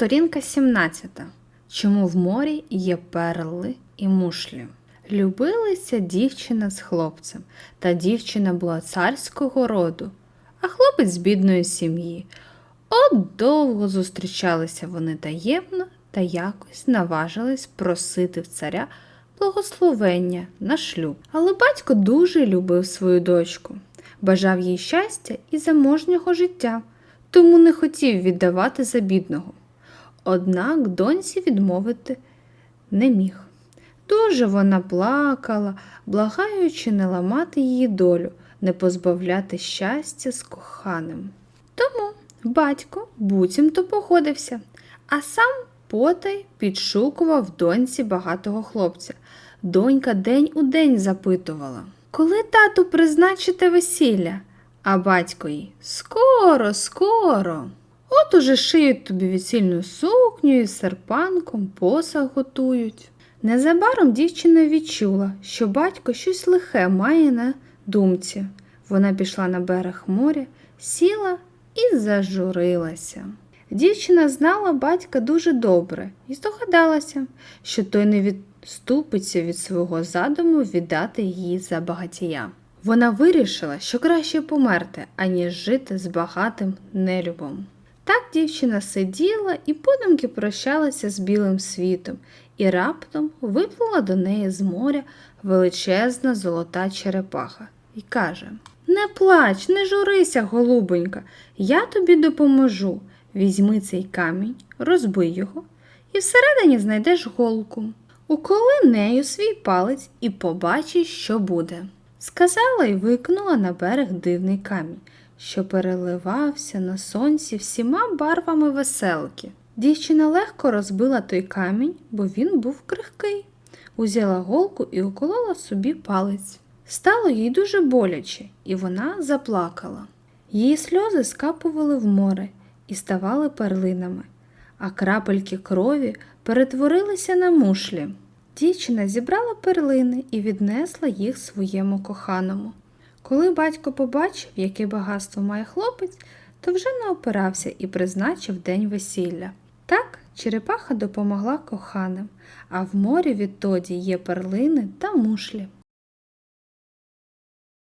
Сторінка 17. Чому в морі є перли і мушлі? Любилися дівчина з хлопцем, та дівчина була царського роду, а хлопець з бідної сім'ї. От довго зустрічалися вони таємно та якось наважились просити в царя благословення на шлюб. Але батько дуже любив свою дочку, бажав їй щастя і заможнього життя, тому не хотів віддавати за бідного. Однак доньці відмовити не міг. Дуже вона плакала, благаючи не ламати її долю, не позбавляти щастя з коханим. Тому батько буцімто погодився, а сам потай підшукував доньці багатого хлопця. Донька день у день запитувала, коли тату призначите весілля? А батько їй скоро, скоро. От уже шиють тобі весільну сукню із серпанком, посаг готують. Незабаром дівчина відчула, що батько щось лихе має на думці. Вона пішла на берег моря, сіла і зажурилася. Дівчина знала батька дуже добре і здогадалася, що той не відступиться від свого задуму віддати її за багатія. Вона вирішила, що краще померти, аніж жити з багатим нелюбом. Так дівчина сиділа і подумки прощалася з білим світом, і раптом виплила до неї з моря величезна золота черепаха і каже: Не плач, не журися, голубонька, я тобі допоможу. Візьми цей камінь, розбий його, і всередині знайдеш голку. Уколи нею свій палець і побачиш, що буде. Сказала і викинула на берег дивний камінь, що переливався на сонці всіма барвами веселки. Дівчина легко розбила той камінь, бо він був крихкий. Узяла голку і уколола собі палець. Стало їй дуже боляче, і вона заплакала. Її сльози скапували в море і ставали перлинами, а крапельки крові перетворилися на мушлі. Дівчина зібрала перлини і віднесла їх своєму коханому. Коли батько побачив, яке багатство має хлопець, то вже не опирався і призначив день весілля. Так, черепаха допомогла коханим, а в морі відтоді є перлини та мушлі.